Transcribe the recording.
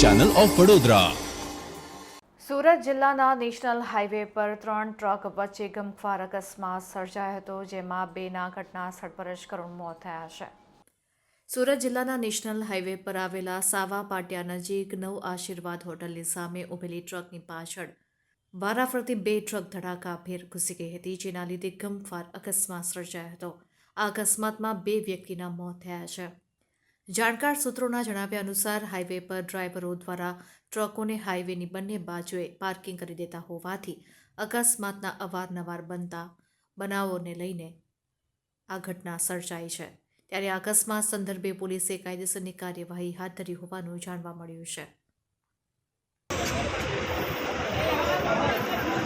Channel of Vadodara Surat જિલ્લાના national highway પર ત્રણ ટ્રક વચ્ચે ગમખ્વાર અકસ્માત સર્જાયો હતો જેમાં બેના ઘટના સ્થળ પર જ કરુણ મોત થયા છે. સુરત જિલ્લાના નેશનલ હાઈવે પર આવેલા સાવા પાટિયા નજીક નવ આશીર્વાદ હોટલની સામે ઊભેલી ટ્રકની પાછળ વારાફરતી બે ટ્રક ધડાકા ભેર ઘૂસી ગઈ હતી જેના લીધે ગમખ્વાર અકસ્માત સર્જાયો હતો. આ અકસ્માતમાં બે વ્યક્તિના મોત થયા છે. જાણકાર સૂત્રોના જણાવ્યા અનુસાર હાઈવે પર ડ્રાઈવરો દ્વારા ટ્રકોને હાઈવેની બંને બાજુએ પાર્કિંગ કરી દેતા હોવાથી અકસ્માતના અવારનવાર બનતા બનાવોને લઈને આ ઘટના સર્જાઈ છે. ત્યારે અકસ્માત સંદર્ભે પોલીસે કાયદેસરની કાર્યવાહી હાથ ધરી હોવાનું જાણવા મળ્યું છે.